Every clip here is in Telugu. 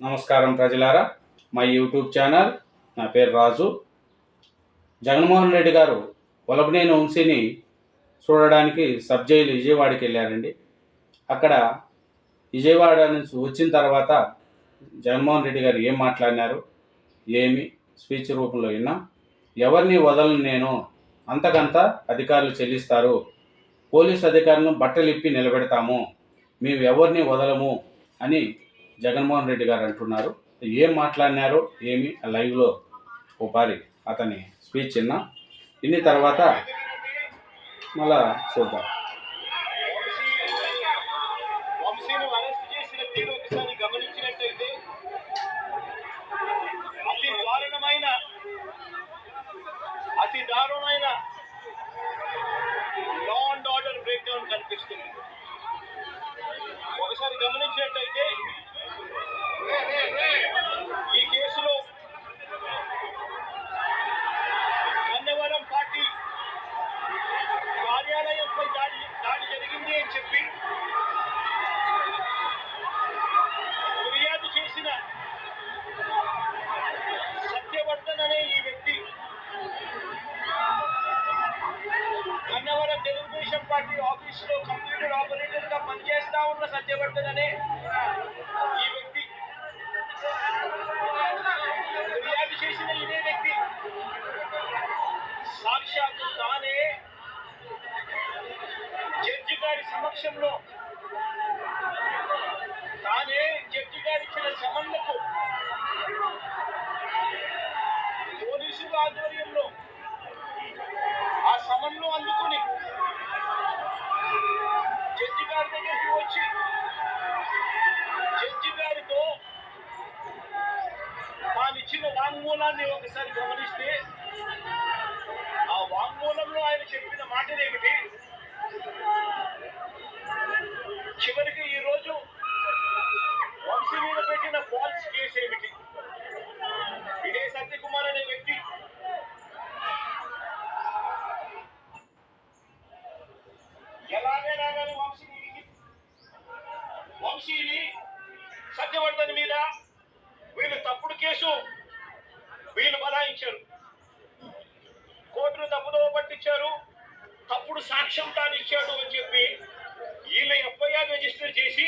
నమస్కారం ప్రజలారా. మా యూట్యూబ్ ఛానల్ నా పేరు రాజు. జగన్మోహన్ రెడ్డి గారు వలభనేని వంశీని చూడడానికి సబ్ జైలు విజయవాడకి వెళ్ళారండి. అక్కడ విజయవాడ నుంచి వచ్చిన తర్వాత జగన్మోహన్ రెడ్డి గారు ఏం మాట్లాడినారు ఏమి స్పీచ్ రూపంలో విన్నా. ఎవరిని వదలను నేను అంతకంత అధికారులు చెల్లిస్తారు. పోలీస్ అధికారులను బట్టలిప్పి నిలబెడతాము. మేము ఎవరిని వదలము అని జగన్మోహన్ రెడ్డి గారు అంటున్నారు. ఏం మాట్లాడినారో ఏమి ఆ లైవ్లో ఓపారి అతని స్పీచ్ విన్నా. ఇన్ని తర్వాత మళ్ళా చూద్దాం. పనిచేస్తా ఈ వ్యక్తి ఫిర్యాదు చేసిన ఇదే వ్యక్తి. సాక్షాత్తు తానే జడ్జి గారి సమక్షంలో తానే జడ్జి గారి ఇచ్చిన సమన్లకు పోలీసుల ఆధ్వర్యంలో ఆ సమన్లు అందుకుని జడ్జి గారి దగ్గరికి వచ్చి జడ్జి గారితో తాను ఇచ్చిన వాంగ్మూలాన్ని ఒకసారి గమనిస్తే ఆ వాంగ్మూలంలో ఆయన చెప్పిన మాటలు ఏమిటి చివరికి ఈ రోజు వంశీ మీద పెట్టిన ఫాల్స్ కేసు ఏమిటి? వీళ్ళు బలాయించారు. కోర్టును తప్పుదో పట్టించారు. తప్పుడు సాక్ష్యం తాను ఇచ్చాడు అని చెప్పి వీళ్ళ ఎఫ్ఐఆర్ రిజిస్టర్ చేసి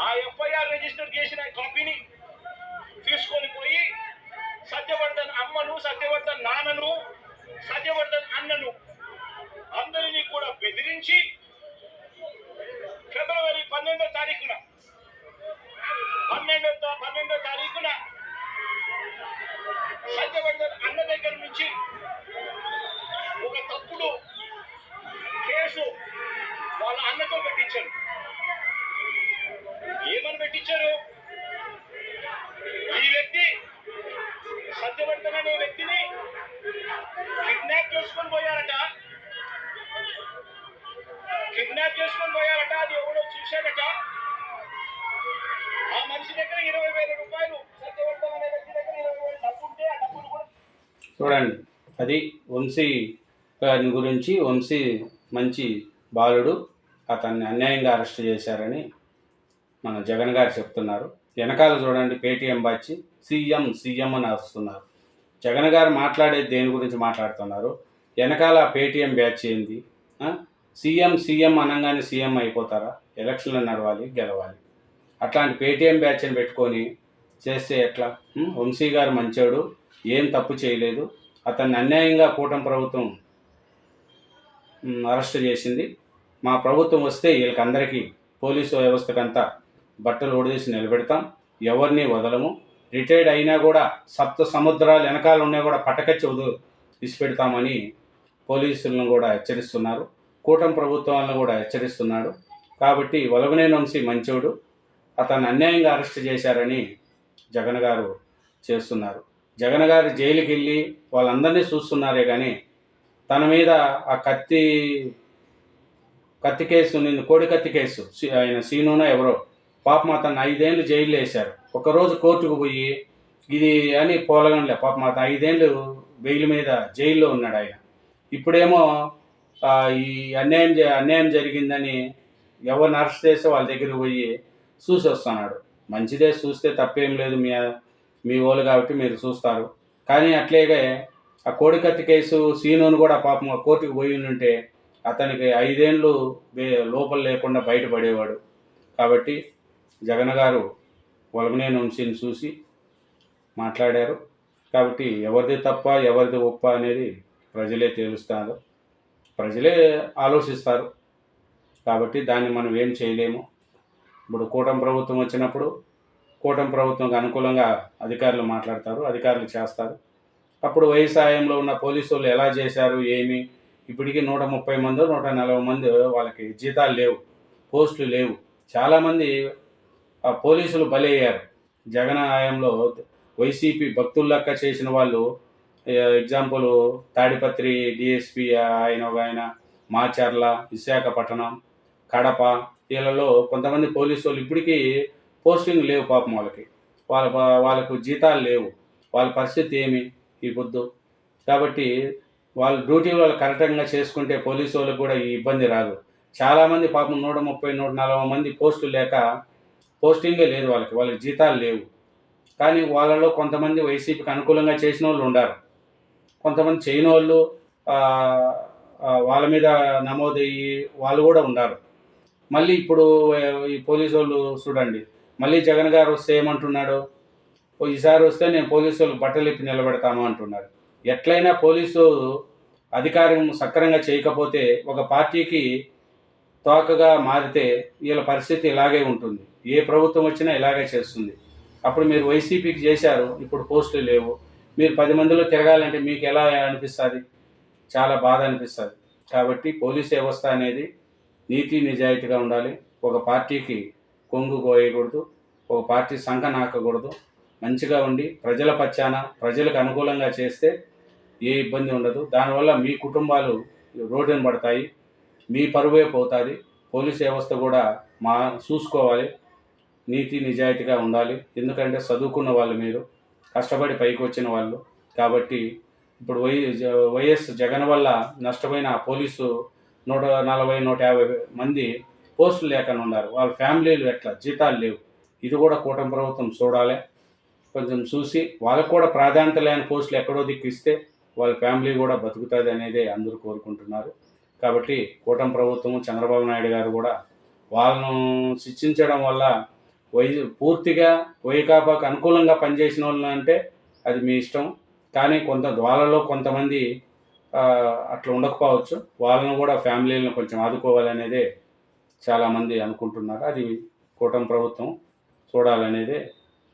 ఆ ఎఫ్ఐఆర్ రిజిస్టర్ చేసిన కాపీని తీసుకొని పోయి సత్యవర్ధన్ అన్న దగ్గర నుంచి ఒక తప్పుడు కేసు వాళ్ళ అన్నతో పెట్టించారు. ఏమని పెట్టించారు? ఈ వ్యక్తి సత్యవర్ధన్ అనే వ్యక్తిని కిడ్నాప్ చేసుకొని పోయారట. కిడ్నాప్ చేసుకొని పోయారట అది ఎవడో చూశాడట ఆ మనిషి దగ్గర ఇరవై వేల రూపాయలు చూడండి. అది వంశీ గారి గురించి వంశీ మంచి బాలుడు అతన్ని అన్యాయంగా అరెస్ట్ చేశారని మన జగన్ గారు చెప్తున్నారు. వెనకాల చూడండి పేటీఎం బాచి సీఎం సీఎం అని అరుస్తున్నారు. జగన్ గారు మాట్లాడేది దేని గురించి మాట్లాడుతున్నారు? వెనకాల పేటీఎం బ్యాచ్ ఏంది? సీఎం సీఎం అనగానే సీఎం అయిపోతారా? ఎలక్షన్లు నడవాలి గెలవాలి. అట్లాంటి పేటీఎం బ్యాచ్ని పెట్టుకొని చేస్తే ఎట్లా? వంశీ గారు మంచోడు ఏం తప్పు చేయలేదు. అతన్ని అన్యాయంగా కూటమి ప్రభుత్వం అరెస్ట్ చేసింది. మా ప్రభుత్వం వస్తే వీళ్ళకందరికీ పోలీసు వ్యవస్థకంతా బట్టలు ఒడిదేసి నిలబెడతాం. ఎవరిని వదలము. రిటైర్డ్ అయినా కూడా సప్త సముద్రాలు వెనకాల ఉన్నా కూడా పటకచ్చి వదు ఇసిపెడతామని పోలీసులను కూడా హెచ్చరిస్తున్నారు. కూటమి ప్రభుత్వాలను కూడా హెచ్చరిస్తున్నాడు. కాబట్టి వలవనే వంశీ మంచోడు. అతన్ని అన్యాయంగా అరెస్ట్ చేశారని జగన్ గారు చేస్తున్నారు. జగన్ గారు జైలుకి వెళ్ళి వాళ్ళందరినీ చూస్తున్నారే కానీ తన మీద ఆ కత్తి కత్తి కేసు నిన్ను కోడి కత్తి కేసు ఆయన సీనునో ఎవరో పాపం అతను ఐదేళ్ళు జైల్లో వేశారు. ఒకరోజు కోర్టుకు పోయి ఇది అని పోలగంలే పాపం అతను ఐదేళ్ళు బెయిల్ మీద జైల్లో ఉన్నాడు ఆయన. ఇప్పుడేమో ఈ అన్యాయం జ- అన్యాయం జరిగిందని ఎవరిని అరెస్ట్ చేస్తే వాళ్ళ దగ్గరికి పోయి చూసి వస్తున్నాడు మంచిదే చూస్తే తప్పేం లేదు మీ మీ వాళ్ళు కాబట్టి మీరు చూస్తారు. కానీ అట్లాగే ఆ కోడికత్తి కేసు సీనును కూడా పాపం ఆ కోర్టుకు పోయి ఉంటే అతనికి ఐదేళ్ళు లోపల లేకుండా బయటపడేవాడు. కాబట్టి జగన్ గారు వలమనేని వంశీని చూసి మాట్లాడారు. కాబట్టి ఎవరిది తప్ప ఎవరిది ఒప్ప అనేది ప్రజలే తేలుస్తారు. ప్రజలే ఆలోచిస్తారు. కాబట్టి దాన్ని మనం ఏం చేయలేము. ఇప్పుడు కూటమి ప్రభుత్వం వచ్చినప్పుడు కూటమి ప్రభుత్వంకి అనుకూలంగా అధికారులు మాట్లాడతారు అధికారులు చేస్తారు. అప్పుడు వ్యవసాయంలో ఉన్న పోలీసు వాళ్ళు ఎలా చేశారు ఏమి? ఇప్పటికీ నూట ముప్పై మంది నూట నలభై మంది వాళ్ళకి జీతాలు లేవు పోస్టులు లేవు. చాలామంది ఆ పోలీసులు బలయ్యారు. జగన్ హయాంలో వైసీపీ భక్తుల్లక్క చేసిన వాళ్ళు ఎగ్జాంపుల్ తాడిపత్రి డిఎస్పి ఆయన ఒక ఆయన మాచర్ల విశాఖపట్నం కడప వీళ్ళలో కొంతమంది పోలీసు వాళ్ళు ఇప్పటికీ పోస్టింగ్ లేవు పాపం వాళ్ళకి. వాళ్ళ వాళ్ళకు జీతాలు లేవు. వాళ్ళ పరిస్థితి ఏమి ఈ పొద్దు కాబట్టి వాళ్ళ డ్యూటీ వాళ్ళు కరెక్ట్గా చేసుకుంటే పోలీసు వాళ్ళకి కూడా ఈ ఇబ్బంది రాదు. చాలామంది పాపం నూట ముప్పై నూట నలభై మంది పోస్టులు లేక పోస్టింగే లేదు వాళ్ళకి. వాళ్ళకి జీతాలు లేవు. కానీ వాళ్ళలో కొంతమంది వైసీపీకి అనుకూలంగా చేసిన వాళ్ళు ఉండారు. కొంతమంది చేయని వాళ్ళు వాళ్ళ మీద నమోదయ్యి వాళ్ళు కూడా ఉన్నారు మళ్ళీ ఇప్పుడు ఈ పోలీసు వాళ్ళు చూడండి. మళ్ళీ జగన్ గారు వస్తే ఏమంటున్నాడు? "ఓ, ఈసారి వస్తే నేను పోలీసు వాళ్ళకి బట్టలు ఇప్పి నిలబెడతాను అంటున్నారు. ఎట్లయినా పోలీసు అధికారం సక్రంగా చేయకపోతే ఒక పార్టీకి తోకగా మారితే వీళ్ళ పరిస్థితి ఇలాగే ఉంటుంది. ఏ ప్రభుత్వం వచ్చినా ఇలాగే చేస్తుంది. అప్పుడు మీరు వైసీపీకి చేశారు ఇప్పుడు పోస్టులు లేవు. మీరు పది మందిలో తిరగాలంటే మీకు ఎలా అనిపిస్తుంది? చాలా బాధ అనిపిస్తుంది. కాబట్టి పోలీస్ వ్యవస్థ అనేది నీతి నిజాయితీగా ఉండాలి. ఒక పార్టీకి కొంగు కోయకూడదు. ఒక పార్టీ సంఘ నాకకూడదు. మంచిగా ఉండి ప్రజల పచ్చాన ప్రజలకు అనుకూలంగా చేస్తే ఏ ఇబ్బంది ఉండదు. దానివల్ల మీ కుటుంబాలు రోడ్డున పడతాయి మీ పరువే పోతుంది. పోలీస్ వ్యవస్థ కూడా మా చూసుకోవాలి నీతి నిజాయితీగా ఉండాలి. ఎందుకంటే చదువుకున్న వాళ్ళు మీరు కష్టపడి పైకి వచ్చిన వాళ్ళు. కాబట్టి ఇప్పుడు వై వైఎస్ జగన్ వల్ల నష్టపోయిన పోలీసు నూట నలభై నూట యాభై మంది పోస్టులు లేకుండా ఉన్నారు. వాళ్ళ ఫ్యామిలీలు ఎట్లా? జీతాలు లేవు. ఇది కూడా కూటమి ప్రభుత్వం చూడాలి. కొంచెం చూసి వాళ్ళకు కూడా ప్రాధాన్యత లేని పోస్టులు ఎక్కడో దిక్కు ఇస్తే వాళ్ళ ఫ్యామిలీ కూడా బతుకుతుంది అనేది అందరూ కోరుకుంటున్నారు. కాబట్టి కూటమి ప్రభుత్వం చంద్రబాబు నాయుడు గారు కూడా వాళ్ళను శిక్షించడం వల్ల వై పూర్తిగా వైకాపాకు అనుకూలంగా పనిచేసిన వాళ్ళు అంటే అది మీ ఇష్టం. కానీ కొంత వాళ్ళలో కొంతమంది అట్లా ఉండకపోవచ్చు. వాళ్ళను కూడా ఫ్యామిలీలను కొంచెం ఆదుకోవాలనేదే చాలామంది అనుకుంటున్నారు. అది కూటమి ప్రభుత్వం. చూడాలనేదే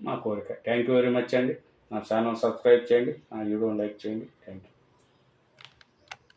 మా కోరిక. థ్యాంక్ యూ వెరీ మచ్ అండి. నా ఛానల్ సబ్స్క్రైబ్ చేయండి. నా వీడియో లైక్ చేయండి. Thank you